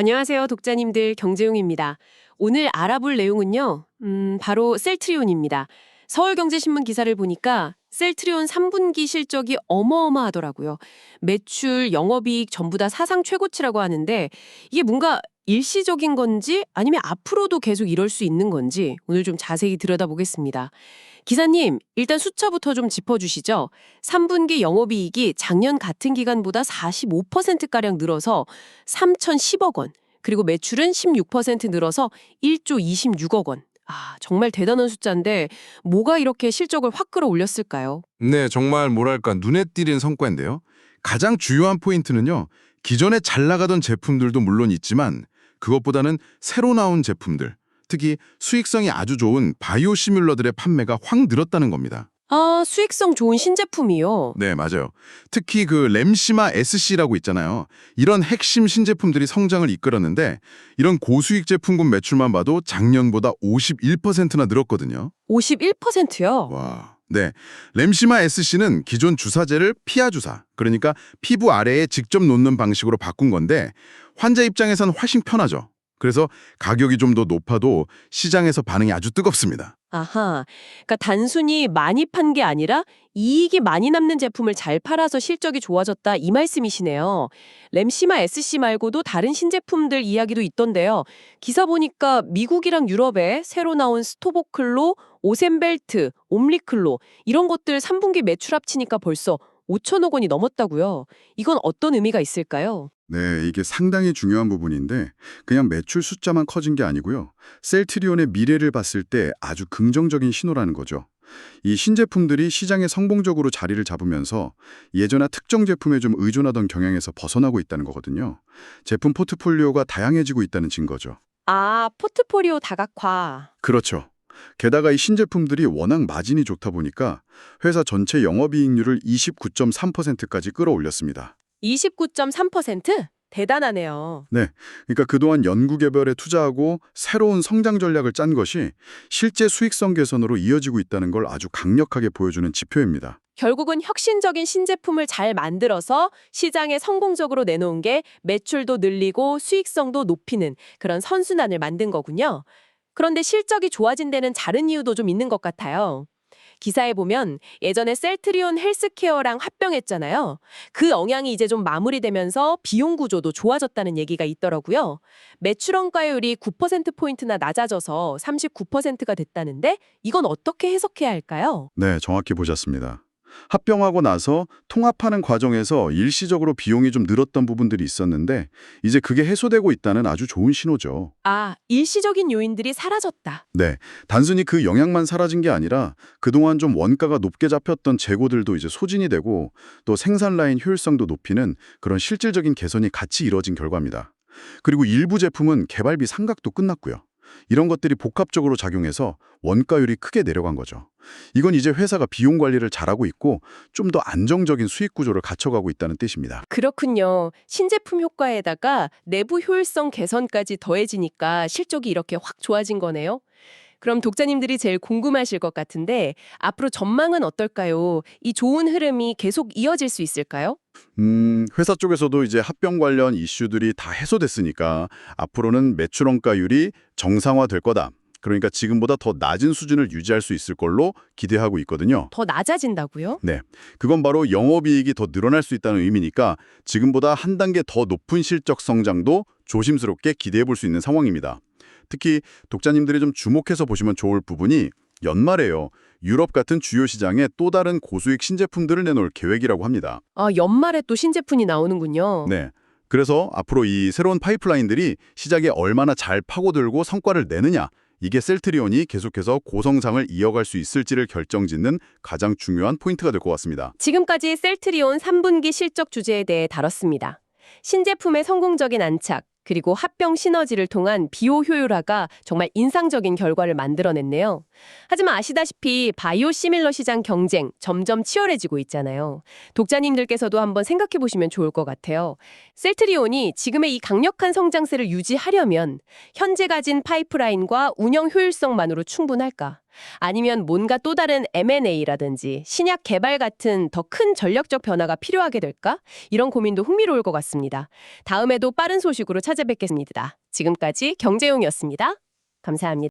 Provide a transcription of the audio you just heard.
안녕하세요, 독자님들 경제용입니다. 오늘 알아볼 내용은요, 음, 바로 셀트리온입니다. 서울경제신문 기사를 보니까 셀트리온 3분기 실적이 어마어마하더라고요. 매출, 영업이익 전부 다 사상 최고치라고 하는데 이게 뭔가 일시적인 건지 아니면 앞으로도 계속 이럴 수 있는 건지 오늘 좀 자세히 들여다보겠습니다. 기사님, 일단 숫자부터 좀 짚어주시죠. 3분기 영업이익이 작년 같은 기간보다 45%가량 늘어서 3,010억 원, 그리고 매출은 16% 늘어서 1조 26억 원. 아, 정말 대단한 숫자인데 뭐가 이렇게 실적을 확 끌어올렸을까요? 네, 정말 뭐랄까 눈에 띄는 성과인데요. 가장 주요한 포인트는요. 기존에 잘 나가던 제품들도 물론 있지만 그것보다는 새로 나온 제품들, 특히 수익성이 아주 좋은 바이오 시뮬러들의 판매가 확 늘었다는 겁니다. 아, 수익성 좋은 신제품이요. 네, 맞아요. 특히 그 램시마 SC라고 있잖아요. 이런 핵심 신제품들이 성장을 이끌었는데 이런 고수익 제품군 매출만 봐도 작년보다 51%나 늘었거든요. 51%요. 와. 네. 램시마 SC는 기존 주사제를 피하 주사, 그러니까 피부 아래에 직접 놓는 방식으로 바꾼 건데 환자 입장에선 훨씬 편하죠. 그래서 가격이 좀 더 높아도 시장에서 반응이 아주 뜨겁습니다. 아하. 그러니까 단순히 많이 판 게 아니라 이익이 많이 남는 제품을 잘 팔아서 실적이 좋아졌다 이 말씀이시네요. 램시마 SC 말고도 다른 신제품들 이야기도 있던데요. 기사 보니까 미국이랑 유럽에 새로 나온 스토보클로, 오셈벨트, 옴리클로 이런 것들 3분기 매출 합치니까 벌써 5천억 원이 넘었다고요. 이건 어떤 의미가 있을까요? 네, 이게 상당히 중요한 부분인데 그냥 매출 숫자만 커진 게 아니고요. 셀트리온의 미래를 봤을 때 아주 긍정적인 신호라는 거죠. 이 신제품들이 시장에 성공적으로 자리를 잡으면서 예전에 특정 제품에 좀 의존하던 경향에서 벗어나고 있다는 거거든요. 제품 포트폴리오가 다양해지고 있다는 증거죠. 아, 포트폴리오 다각화. 그렇죠. 게다가 이 신제품들이 워낙 마진이 좋다 보니까 회사 전체 영업이익률을 29.3%까지 끌어올렸습니다. 29.3%? 대단하네요. 그러니까 그동안 연구 개발에 투자하고 새로운 성장 전략을 짠 것이 실제 수익성 개선으로 이어지고 있다는 걸 아주 강력하게 보여주는 지표입니다. 결국은 혁신적인 신제품을 잘 만들어서 시장에 성공적으로 내놓은 게 매출도 늘리고 수익성도 높이는 그런 선순환을 만든 거군요. 그런데 실적이 좋아진 데는 다른 이유도 좀 있는 것 같아요. 기사에 보면 예전에 셀트리온 헬스케어랑 합병했잖아요. 그 영향이 이제 좀 마무리되면서 비용 구조도 좋아졌다는 얘기가 있더라고요. 매출 원가율이 9%포인트나 낮아져서 39%가 됐다는데 이건 어떻게 해석해야 할까요? 네, 정확히 보셨습니다. 합병하고 나서 통합하는 과정에서 일시적으로 비용이 좀 늘었던 부분들이 있었는데 이제 그게 해소되고 있다는 아주 좋은 신호죠. 아, 일시적인 요인들이 사라졌다. 네, 단순히 그 영향만 사라진 게 아니라 그동안 좀 원가가 높게 잡혔던 재고들도 이제 소진이 되고 또 생산 라인 효율성도 높이는 그런 실질적인 개선이 같이 이뤄진 결과입니다. 그리고 일부 제품은 개발비 상각도 끝났고요. 이런 것들이 복합적으로 작용해서 원가율이 크게 내려간 거죠. 이건 이제 회사가 비용 관리를 잘하고 있고 좀 더 안정적인 수익 구조를 갖춰가고 있다는 뜻입니다. 그렇군요. 신제품 효과에다가 내부 효율성 개선까지 더해지니까 실적이 이렇게 확 좋아진 거네요. 그럼 독자님들이 제일 궁금하실 것 같은데 앞으로 전망은 어떨까요? 이 좋은 흐름이 계속 이어질 수 있을까요? 음, 회사 쪽에서도 이제 합병 관련 이슈들이 다 해소됐으니까 앞으로는 매출 원가율이 정상화될 거다. 그러니까 지금보다 더 낮은 수준을 유지할 수 있을 걸로 기대하고 있거든요. 더 낮아진다고요? 네, 그건 바로 영업이익이 더 늘어날 수 있다는 의미니까 지금보다 한 단계 더 높은 실적 성장도 조심스럽게 기대해 볼 수 있는 상황입니다. 특히 독자님들이 좀 주목해서 보시면 좋을 부분이 연말에요. 유럽 같은 주요 시장에 또 다른 고수익 신제품들을 내놓을 계획이라고 합니다. 아, 연말에 또 신제품이 나오는군요. 네. 그래서 앞으로 이 새로운 파이프라인들이 시장에 얼마나 잘 파고들고 성과를 내느냐 이게 셀트리온이 계속해서 고성장을 이어갈 수 있을지를 결정짓는 가장 중요한 포인트가 될 것 같습니다. 지금까지 셀트리온 3분기 실적 주제에 대해 다뤘습니다. 신제품의 성공적인 안착, 그리고 합병 시너지를 통한 비호 효율화가 정말 인상적인 결과를 만들어냈네요. 하지만 아시다시피 바이오 시밀러 시장 경쟁 점점 치열해지고 있잖아요. 독자님들께서도 한번 생각해 보시면 좋을 것 같아요. 셀트리온이 지금의 이 강력한 성장세를 유지하려면 현재 가진 파이프라인과 운영 효율성만으로 충분할까? 아니면 뭔가 또 다른 M&A라든지 신약 개발 같은 더 큰 전략적 변화가 필요하게 될까? 이런 고민도 흥미로울 것 같습니다. 다음에도 빠른 소식으로 찾아뵙겠습니다. 지금까지 경제용이었습니다. 감사합니다.